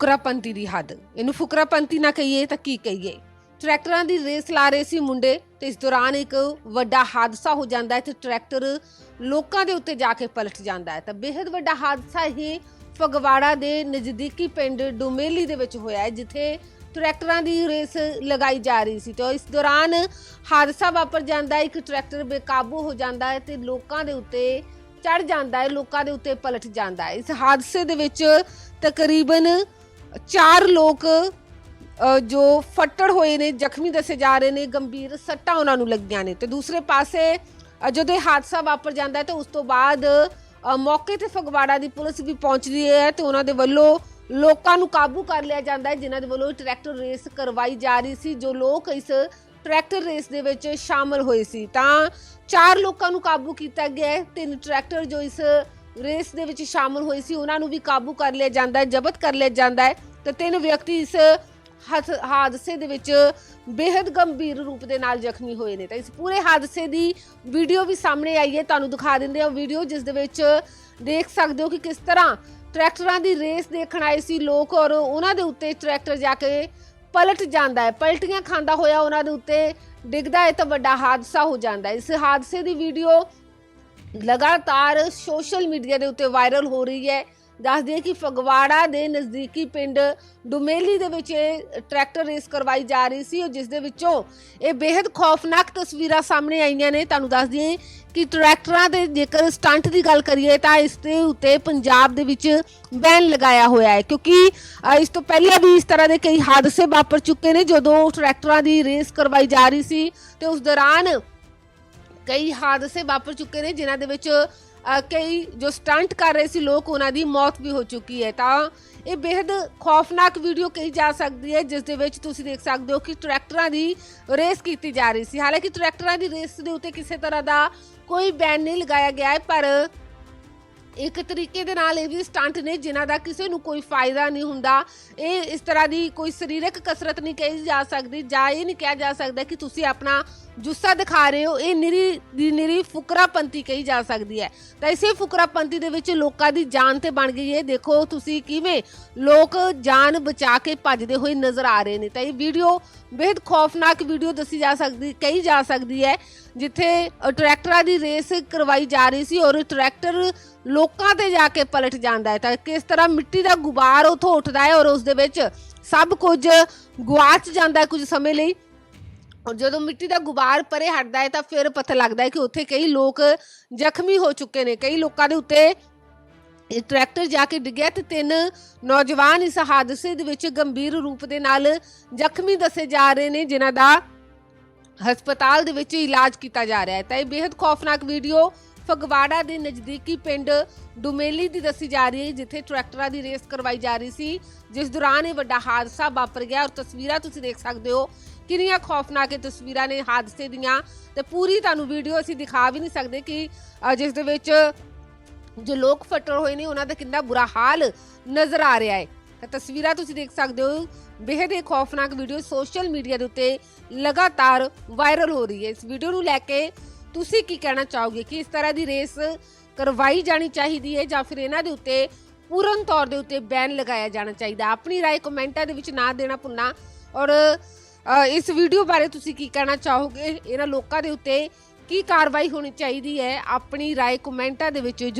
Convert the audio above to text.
ਫੁਕਰਾਪੰਤੀ ਦੀ ਹੱਦ। ਇਹਨੂੰ ਫੁਕਰਾਪੰਤੀ ਨਾ ਕਹੀਏ ਤਾਂ ਕੀ ਕਹੀਏ? ਟਰੈਕਟਰਾਂ ਦੀ ਰੇਸ ਲਾ ਰਹੇ ਸੀ ਮੁੰਡੇ ਤੇ ਇਸ ਦੌਰਾਨ ਇੱਕ ਵੱਡਾ ਹਾਦਸਾ ਹੋ ਜਾਂਦਾ ਹੈ ਤੇ ਟਰੈਕਟਰ ਲੋਕਾਂ ਦੇ ਉੱਤੇ ਜਾ ਕੇ ਪਲਟ ਜਾਂਦਾ ਹੈ। ਤਾਂ ਬੇहद ਵੱਡਾ ਹਾਦਸਾ ਇਹ ਫਗਵਾੜਾ ਦੇ ਨਜ਼ਦੀਕੀ ਪਿੰਡ ਡੁਮੇਲੀ ਦੇ ਵਿੱਚ ਹੋਇਆ ਹੈ, ਜਿੱਥੇ ਟਰੈਕਟਰਾਂ ਦੀ ਰੇਸ ਲਗਾਈ ਜਾ ਰਹੀ ਸੀ। ਤੇ ਇਸ ਦੌਰਾਨ ਹਾਦਸਾ ਵਾਪਰ ਜਾਂਦਾ ਹੈ, ਇੱਕ ਟਰੈਕਟਰ ਬੇਕਾਬੂ ਹੋ ਜਾਂਦਾ ਹੈ ਤੇ ਲੋਕਾਂ ਦੇ ਉੱਤੇ ਚੜ ਜਾਂਦਾ ਹੈ, ਲੋਕਾਂ ਦੇ ਉੱਤੇ ਪਲਟ ਜਾਂਦਾ ਹੈ। ਇਸ ਹਾਦਸੇ ਦੇ ਵਿੱਚ ਤਕਰੀਬਨ ਚਾਰ ਲੋਕ ਅ, ਜੋ ਫੱਟੜ ਹੋਏ ਨੇ ਜ਼ਖਮੀ ਦੱਸੇ ਜਾ ਰਹੇ ਨੇ ਗੰਭੀਰ ਸੱਟਾਂ ਉਹਨਾਂ ਨੂੰ ਲੱਗੀਆਂ ਨੇ। ਤੇ ਦੂਸਰੇ ਪਾਸੇ ਅ, ਜਦੋਂ ਇਹ ਹਾਦਸਾ ਵਾਪਰ ਜਾਂਦਾ ਹੈ ਤਾਂ ਉਸ ਤੋਂ ਬਾਅਦ ਅ, ਮੌਕੇ ਤੇ ਫਗਵਾੜਾ ਦੀ ਪੁਲਿਸ ਵੀ ਪਹੁੰਚਦੀ ਹੈ ਤੇ ਉਹਨਾਂ ਦੇ ਵੱਲੋਂ ਲੋਕਾਂ ਨੂੰ ਕਾਬੂ ਕਰ ਲਿਆ ਜਾਂਦਾ ਹੈ ਜਿਨ੍ਹਾਂ ਦੇ ਵੱਲੋਂ ਟਰੈਕਟਰ ਰੇਸ ਕਰਵਾਈ ਜਾ ਰਹੀ ਸੀ ਜੋ ਲੋਕ ਇਸ ਟਰੈਕਟਰ ਰੇਸ ਦੇ ਵਿੱਚ ਸ਼ਾਮਲ ਹੋਏ ਸੀ। ਤਾਂ ਚਾਰ ਲੋਕਾਂ ਨੂੰ ਕਾਬੂ ਕੀਤਾ ਗਿਆ ਹੈ ਤਿੰਨ ਟਰੈਕਟਰ ਜੋ ਇਸ ਰੇਸ ਦੇ ਵਿੱਚ ਸ਼ਾਮਲ ਹੋਈ ਸੀ, ਉਹਨਾਂ ਨੂੰ ਵੀ ਕਾਬੂ ਕਰ ਲਿਆ ਜਾਂਦਾ ਹੈ, ਜ਼ਬਤ ਕਰ ਲਿਆ ਜਾਂਦਾ ਹੈ ਤੇ ਤਿੰਨ ਵਿਅਕਤੀ ਇਸ ਹਥ- ਹਾਦਸੇ ਦੇ ਵਿੱਚ ਬੇहद ਗੰਭੀਰ ਰੂਪ ਦੇ ਨਾਲ ਜ਼ਖਮੀ ਹੋਏ ਨੇ। ਤਾਂ ਇਸ ਪੂਰੇ ਹਾਦਸੇ ਦੀ ਵੀਡੀਓ ਵੀ ਸਾਹਮਣੇ ਆਈ ਹੈ, ਤੁਹਾਨੂੰ ਦਿਖਾ ਦਿੰਦੇ ਹਾਂ ਵੀਡੀਓ, ਜਿਸ ਦੇ ਵਿੱਚ ਦੇਖ ਸਕਦੇ ਹੋ ਕਿ ਕਿਸ ਤਰ੍ਹਾਂ ਟਰੈਕਟਰਾਂ ਦੀ ਰੇਸ ਦੇਖਣ ਆਏ ਸੀ ਲੋਕ ਔਰ ਉਹਨਾਂ ਦੇ ਉੱਤੇ ਟਰੈਕਟਰ ਜਾ ਕੇ ਪਲਟ ਜਾਂਦਾ ਹੈ, ਪਲਟੀਆਂ ਖਾਂਦਾ ਹੋਇਆ ਉਹਨਾਂ ਦੇ ਉੱਤੇ ਡਿੱਗਦਾ ਹੈ ਤਾਂ ਵੱਡਾ ਹਾਦਸਾ ਹੋ ਜਾਂਦਾ ਹੈ। ਇਸ ਹਾਦਸੇ ਦੀ ਵੀਡੀਓ ਲਗਾਤਾਰ ਸੋਸ਼ਲ ਮੀਡੀਆ ਦੇ ਉੱਤੇ ਵਾਇਰਲ ਹੋ ਰਹੀ ਹੈ। ਦੱਸ ਦਈਏ ਕਿ ਫਗਵਾੜਾ ਦੇ ਨਜ਼ਦੀਕੀ ਪਿੰਡ ਡੁਮੇਲੀ ਦੇ ਵਿੱਚ ਇਹ ਟਰੈਕਟਰ ਰੇਸ ਕਰਵਾਈ ਜਾ ਰਹੀ ਸੀ ਜਿਸ ਦੇ ਵਿੱਚੋਂ ਇਹ ਬੇहद ਖੌਫਨਾਕ ਤਸਵੀਰਾਂ ਸਾਹਮਣੇ ਆਈਆਂ ਨੇ। ਤੁਹਾਨੂੰ ਦੱਸ ਦਈਏ ਕਿ ਟਰੈਕਟਰਾਂ ਦੇ ਜੇਕਰ ਸਟੰਟ ਦੀ ਗੱਲ ਕਰੀਏ ਤਾਂ ਇਸ ਦੇ ਉੱਤੇ ਪੰਜਾਬ ਦੇ ਵਿੱਚ ਬੈਨ ਲਗਾਇਆ ਹੋਇਆ ਹੈ। ਕਿਉਂਕਿ ਇਸ ਤੋਂ ਪਹਿਲਾਂ ਵੀ ਇਸ ਤਰ੍ਹਾਂ ਦੇ ਕਈ ਹਾਦਸੇ ਵਾਪਰ ਚੁੱਕੇ ਨੇ ਜਦੋਂ ਟਰੈਕਟਰਾਂ ਦੀ ਰੇਸ ਕਰਵਾਈ ਜਾ ਰਹੀ ਸੀ ਤੇ ਉਸ ਦੌਰਾਨ ਕਈ ਹਾਦਸੇ ਵਾਪਰ ਚੁੱਕੇ ਨੇ, ਜਿਨ੍ਹਾਂ ਦੇ ਵਿੱਚ ਕਈ ਜੋ ਸਟੰਟ ਕਰ ਰਹੇ ਸੀ ਲੋਕ, ਉਹਨਾਂ ਦੀ ਮੌਤ ਵੀ ਹੋ ਚੁੱਕੀ ਹੈ। ਤਾਂ ਇਹ ਬੇहद ਖੌਫਨਾਕ ਵੀਡੀਓ ਕਹੀ ਜਾ ਸਕਦੀ ਹੈ, ਜਿਸ ਦੇ ਵਿੱਚ ਤੁਸੀਂ ਦੇਖ ਸਕਦੇ ਹੋ ਕਿ ਟਰੈਕਟਰਾਂ ਦੀ ਰੇਸ ਕੀਤੀ ਜਾ ਰਹੀ ਸੀ। ਹਾਲਾਂਕਿ ਟਰੈਕਟਰਾਂ ਦੀ ਰੇਸ ਦੇ ਉੱਤੇ ਕਿਸੇ ਤਰ੍ਹਾਂ ਦਾ ਕੋਈ ਬੈਨ ਨਹੀਂ ਲਗਾਇਆ ਗਿਆ ਹੈ, ਪਰ ਇੱਕ ਤਰੀਕੇ ਦੇ ਨਾਲ ਇਹ ਵੀ ਸਟੰਟ ਨੇ ਜਿਨ੍ਹਾਂ ਦਾ ਕਿਸੇ ਨੂੰ ਕੋਈ ਫਾਇਦਾ ਨਹੀਂ ਹੁੰਦਾ। ਇਹ ਇਸ ਤਰ੍ਹਾਂ ਦੀ ਕੋਈ ਸਰੀਰਕ ਕਸਰਤ ਨਹੀਂ ਕਹੀ ਜਾ ਸਕਦੀ ਜਾਂ ਇਹ ਨਹੀਂ ਕਿਹਾ ਜਾ ਸਕਦਾ ਕਿ ਤੁਸੀਂ ਆਪਣਾ ਜੁੱਸਾ ਦਿਖਾ ਰਹੇ ਹੋ। ਇਹ ਨਿਰੀ ਦੀ ਨਿਰੀ ਫੁਕਰਾਪੰਤੀ ਕਹੀ ਜਾ ਸਕਦੀ ਹੈ। ਤਾਂ ਇਸੇ ਫੁਕਰਾਪੰਤੀ ਦੇ ਵਿੱਚ ਲੋਕਾਂ ਦੀ ਜਾਨ ਤੇ ਬਣ ਗਈ ਹੈ। ਦੇਖੋ ਤੁਸੀਂ ਕਿਵੇਂ ਲੋਕ ਜਾਨ ਬਚਾ ਕੇ ਭੱਜਦੇ ਹੋਏ ਨਜ਼ਰ ਆ ਰਹੇ ਨੇ। ਤਾਂ ਇਹ ਵੀਡੀਓ ਬੇहद ਖੌਫਨਾਕ ਵੀਡੀਓ ਦੱਸੀ ਜਾ ਸਕਦੀ, ਕਹੀ ਜਾ ਸਕਦੀ ਹੈ, ਜਿੱਥੇ ਟਰੈਕਟਰਾਂ ਦੀ ਰੇਸ ਕਰਵਾਈ ਜਾ ਰਹੀ ਸੀ ਔਰ ਟਰੈਕਟਰ ਲੋਕਾਂ ਤੇ ਜਾ ਕੇ ਪਲਟ ਜਾਂਦਾ ਹੈ। ਤਾਂ ਕਿਸ ਤਰ੍ਹਾਂ ਮਿੱਟੀ ਦਾ ਗੁਬਾਰ ਉਥੋਂ ਉੱਠਦਾ ਹੈ ਔਰ ਉਸ ਦੇ ਵਿੱਚ ਸਭ ਕੁਝ ਗੁਆਚ ਜਾਂਦਾ ਹੈ ਕੁਝ ਸਮੇਂ ਲਈ? ਔਰ ਜਦੋਂ ਮਿੱਟੀ ਦਾ ਗੁਬਾਰ ਪਰੇ ਹਟਦਾ ਹੈ ਤਾਂ ਫਿਰ ਪਤਾ ਲੱਗਦਾ ਹੈ ਕਿ ਉੱਥੇ ਕਈ ਲੋਕ ਜ਼ਖਮੀ ਹੋ ਚੁੱਕੇ ਨੇ। ਕਈ ਲੋਕਾਂ ਦੇ ਉੱਤੇ ਇਹ ਟਰੈਕਟਰ ਜਾ ਕੇ ਡਿੱਗਿਆ ਤੇ ਤਿੰਨ ਨੌਜਵਾਨ ਇਸ ਹਾਦਸੇ ਦੇ ਵਿੱਚ ਗੰਭੀਰ ਰੂਪ ਦੇ ਨਾਲ ਜ਼ਖਮੀ ਦੱਸੇ ਜਾ ਰਹੇ ਨੇ, ਜਿਨ੍ਹਾਂ ਦਾ ਹਸਪਤਾਲ ਦੇ ਵਿੱਚ ਇਲਾਜ ਕੀਤਾ ਜਾ ਰਿਹਾ ਹੈ। ਤਾਂ ਇਹ ਬੇहद ਖੌਫਨਾਕ ਵੀਡੀਓ ਫਗਵਾੜਾ ਦੇ ਨਜ਼ਦੀਕੀ ਪਿੰਡ ਡੁਮੇਲੀ ਦੀ ਦੱਸੀ ਜਾ ਰਹੀ ਹੈ ਜਿੱਥੇ ਟਰੈਕਟਰਾਂ ਦੀ ਰੇਸ ਕਰਵਾਈ ਜਾ ਰਹੀ ਸੀ ਜਿਸ ਦੌਰਾਨ ਇਹ ਵੱਡਾ ਹਾਦਸਾ ਵਾਪਰ ਗਿਆ ਔਰ ਤਸਵੀਰਾਂ ਤੁਸੀਂ ਦੇਖ ਸਕਦੇ ਹੋ। ਕਿੰਨੀਆਂ ਖੌਫਨਾਕ ਤਸਵੀਰਾਂ ਨੇ ਹਾਦਸੇ ਦੀਆਂ ਤੇ ਪੂਰੀ ਤੁਹਾਨੂੰ ਵੀਡੀਓ ਅਸੀਂ ਦਿਖਾ ਵੀ ਨਹੀਂ ਸਕਦੇ ਕਿ ਅ, ਜਿਸ ਦੇ ਵਿੱਚ ਜੋ ਲੋਕ ਫੱਟੜ ਹੋਏ ਨੇ ਉਹਨਾਂ ਦਾ ਕਿੰਨਾ ਬੁਰਾ ਹਾਲ ਨਜ਼ਰ ਆ ਰਿਹਾ ਹੈ। ਤਾਂ ਤਸਵੀਰਾਂ ਤੁਸੀਂ ਦੇਖ ਸਕਦੇ ਹੋ। ਬੇहद ਹੀ ਖੌਫਨਾਕ ਵੀਡੀਓ ਸੋਸ਼ਲ ਮੀਡੀਆ ਦੇ ਉੱਤੇ ਲਗਾਤਾਰ ਵਾਇਰਲ ਹੋ ਰਹੀ ਹੈ। ਇਸ ਵੀਡੀਓ ਨੂੰ ਲੈ ਕੇ ਤੁਸੀਂ ਕੀ ਕਹਿਣਾ ਚਾਹੋਗੇ ਕਿ ਇਸ ਤਰ੍ਹਾਂ ਦੀ ਰੇਸ ਕਰਵਾਈ ਜਾਣੀ ਚਾਹੀਦੀ ਹੈ ਜਾਂ ਫਿਰ ਇਹਨਾਂ ਦੇ ਉੱਤੇ ਪੂਰਨ ਤੌਰ ਦੇ ਉੱਤੇ ਬੈਨ ਲਗਾਇਆ ਜਾਣਾ ਚਾਹੀਦਾ ਆਪਣੀ رائے ਕਮੈਂਟਾਂ ਦੇ ਵਿੱਚ ਨਾ ਦੇਣਾ ਭੁੱਲਣਾ ਔਰ ਅ, ਇਸ ਵੀਡੀਓ ਬਾਰੇ ਤੁਸੀਂ ਕੀ ਕਹਿਣਾ ਚਾਹੋਗੇ ਇਹਨਾਂ ਲੋਕਾਂ ਦੇ ਉੱਤੇ ਕੀ ਕਾਰਵਾਈ ਹੋਣੀ ਚਾਹੀਦੀ ਹੈ ਆਪਣੀ رائے ਕਮੈਂਟਾਂ ਦੇ ਵਿੱਚ ਜਰੂਰ